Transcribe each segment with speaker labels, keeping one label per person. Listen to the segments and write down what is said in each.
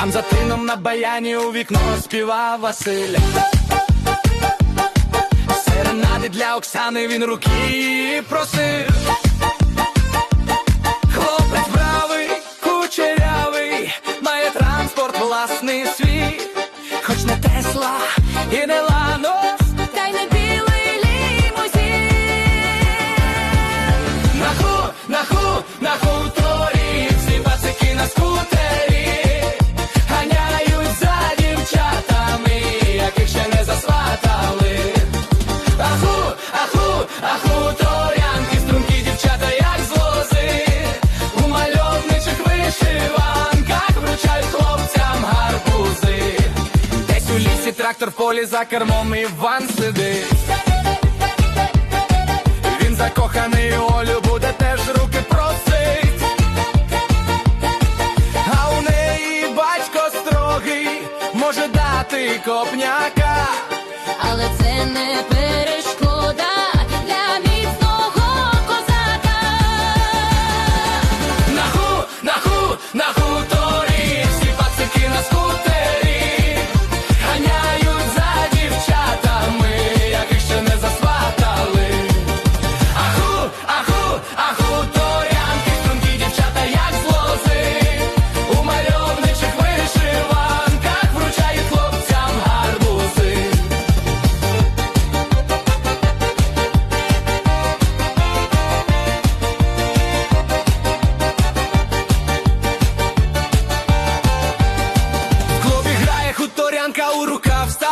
Speaker 1: Там за тином на баяні у вікно співав Василь. Серенади для Оксани він руки просив. Хлопець бравий, кучерявий, має транспорт власний свій, хоч не Тесла і не Ланос, трактор в полі за кермом Іван сидить. Він закоханий у Олю буде теж руки просить. А у неї батько строгий може дати копняка.
Speaker 2: Але це не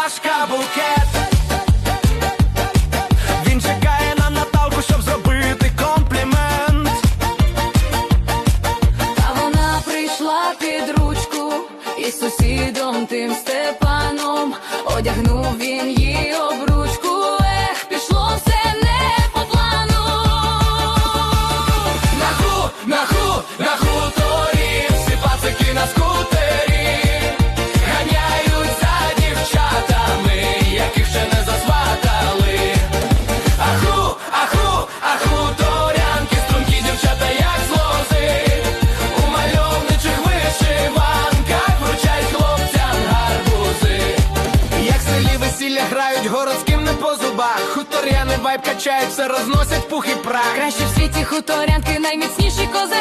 Speaker 1: рукав букет. Він чекає на Наталку, щоб зробити комплімент.
Speaker 2: А вона прийшла під ручку із сусідом тим Степаном. Одягнув по
Speaker 1: зубах, хуторяни вайб качають, все розносять пух і прах.
Speaker 2: Кращі в світі хуторянки, найміцніші козаки.